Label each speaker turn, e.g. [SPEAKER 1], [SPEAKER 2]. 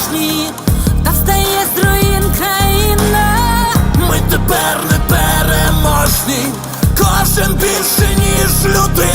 [SPEAKER 1] порожні, та встає з руїн країна.
[SPEAKER 2] Ми тепер не переможні, кожен більше, ніж люди.